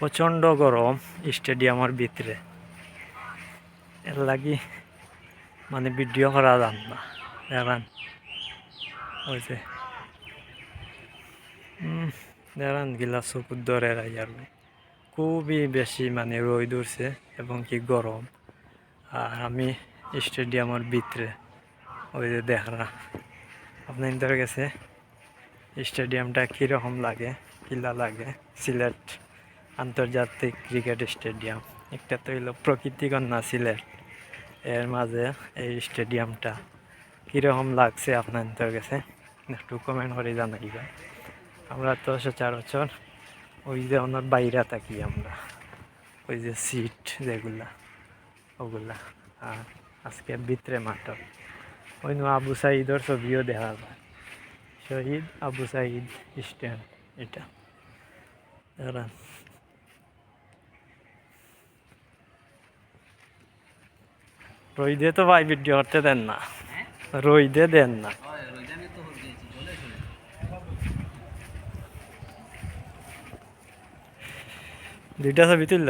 প্রচণ্ড গরম স্টেডিয়ামের ভিতরে। এর লাগি মানে ভিডিও করা যান না। দেখেন হয়েছে দেখেন গিলা চকুর দরে আর খুবই বেশি মানে রোদ উঠছে এবং কি গরম। আর আমি স্টেডিয়ামের ভিতরে ওই যে দেখরা আপনাদের কাছে স্টেডিয়ামটা কীরকম লাগে, কিলা লাগে, সিলেট? আন্তর্জাতিক ক্রিকেট স্টেডিয়াম। একটা তো হইল প্রকৃতিকন্যা সিলেট এর মাঝে এই স্টেডিয়ামটা কীরকম লাগছে আপনাদের কাছে একটু কমেন্ট করে জানাইবা আমরা তো সচরাচর ওই যে ওনার বাইরে থাকি আমরা। ওই যে সিট যেগুলা, ওগুলা। আর আজকে ভিতরে মাঠ ওই আবু সাইদর ছবিও দেখা যায়। শহীদ আবু সাইদ স্ট্যান্ড এটা। রইদে তো ভাই ভিডিও করতে দেন না। রইদে দেন না। দুইটা ছবি তুলল